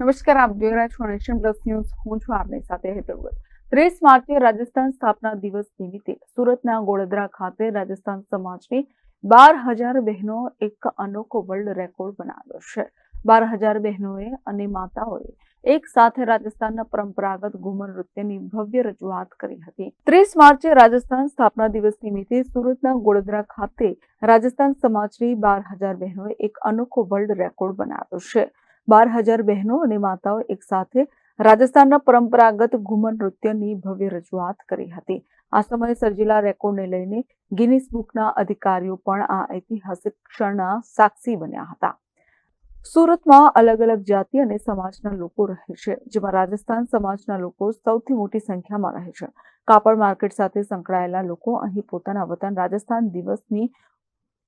નમસ્કાર, આપ જોઈ રહ્યા છો નેશન પ્લસ ન્યૂઝ હું છું આપની સાથે હેતલ ત્રીસ માર્ચે રાજસ્થાન સ્થાપના દિવસ નિમિત્તે સુરતના ગોળદરા ખાતે રાજસ્થાન સમાજની બાર હજાર બહેનો એક અનોખો વર્લ્ડ રેકોર્ડ બનાવ્યો છે. બાર હજાર બહેનોએ અને માતાઓએ એક સાથે રાજસ્થાનના પરંપરાગત ઘુમર નૃત્યની ભવ્ય રજૂઆત કરી હતી. ત્રીસ માર્ચે રાજસ્થાન સ્થાપના દિવસ નિમિત્તે સુરતના ગોળદરા ખાતે રાજસ્થાન સમાજની બાર હજાર બહેનોએ એક અનોખો વર્લ્ડ રેકોર્ડ બનાવ્યો છે. બાર હજાર બહેનો અને માતાઓ એકસાથે રાજસ્થાનના પરંપરાગત ઘુમર નૃત્યની ભવ્ય રજૂઆત કરી હતી. આ સમયે સર્જેલા રેકોર્ડને લઈને ગિનિસ બુકના અધિકારીઓ પણ આ ઐતિહાસિક ક્ષણના સાક્ષી બન્યા હતા. સુરતમાં અલગ અલગ જાતિ અને સમાજના લોકો રહે છે, જેમાં રાજસ્થાન સમાજના લોકો સૌથી મોટી સંખ્યામાં રહે છે. કાપડ માર્કેટ સાથે સંકળાયેલા લોકો અહીં પોતાના વતન રાજસ્થાન દિવસની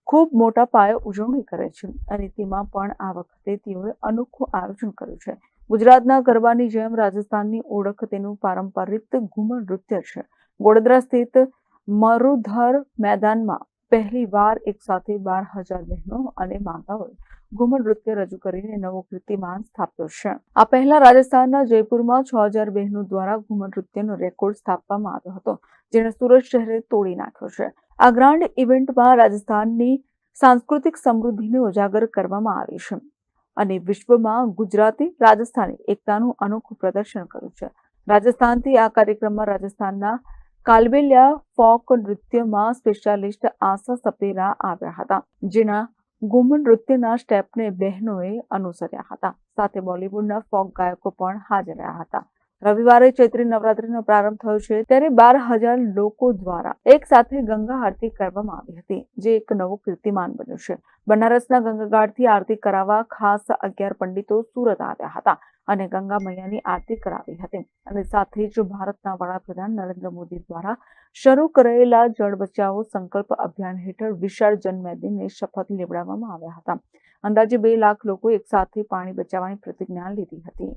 ખૂબ મોટા પાયે ઉજવણી કરે છે અને તેમાં પણ આ વખતે તેઓએ અનોખું આયોજન કર્યું છે. ગુજરાતના ગરબાની જેમ રાજસ્થાનની ઓળખ તેનું પારંપરિક ઘુમર નૃત્ય છે. વડોદરા સ્થિત મરુધર મેદાનમાં પહેલી વાર એક સાથે બાર હજાર બહેનો અને માતાઓએ ઘુમર નૃત્ય રજૂ કરીને નવો કીર્તિમાન સ્થાપ્યો છે. આ પહેલા રાજસ્થાનના જયપુરમાં છ હજાર બહેનો દ્વારા ઘુમર નૃત્યનો રેકોર્ડ સ્થાપવામાં આવ્યો હતો જેને સુરત શહેરે તોડી નાખ્યો છે. આ ગ્રાન્ડ ઇવેન્ટમાં રાજસ્થાનની સાંસ્કૃતિક સમૃદ્ધિને ઉજાગર કરવામાં આવી છે અને વિશ્વમાં ગુજરાતી રાજસ્થાની એકતાનું અનોખું પ્રદર્શન કર્યું છે. રાજસ્થાનથી આ કાર્યક્રમમાં રાજસ્થાનના કાલબેલિયા ફોક નૃત્યમાં સ્પેશિયાલિસ્ટ આશા સપેરા આવ્યા હતા, જેના ઘુમર નૃત્યના સ્ટેપને બહેનોએ અનુસર્યા હતા. સાથે બોલિવૂડના ફોક ગાયકો પણ હાજર રહ્યા હતા. રવિવારે ચૈત્રી નવરાત્રીનો પ્રારંભ થયો છે ત્યારે બાર હજાર લોકો દ્વારા એક સાથે ગંગા આરતી કરવામાં આવી હતી, જે એક નવું કીર્તિમાન બન્યું છે. બનારસના ગંગા ઘાટથી આરતી કરાવવા ખાસ અગિયાર પંડિતો સુરત આવ્યા હતા અને ગંગા મૈયાની આરતી કરાવી હતી અને સાથે જ ભારતના વડાપ્રધાન નરેન્દ્ર મોદી દ્વારા શરૂ કરાયેલા જળ બચાવો સંકલ્પ અભિયાન હેઠળ વિશાળ જનમેદનીને શપથ લેવડાવવામાં આવ્યા હતા. અંદાજે બે લાખ લોકો એક સાથે પાણી બચાવવાની પ્રતિજ્ઞા લીધી હતી.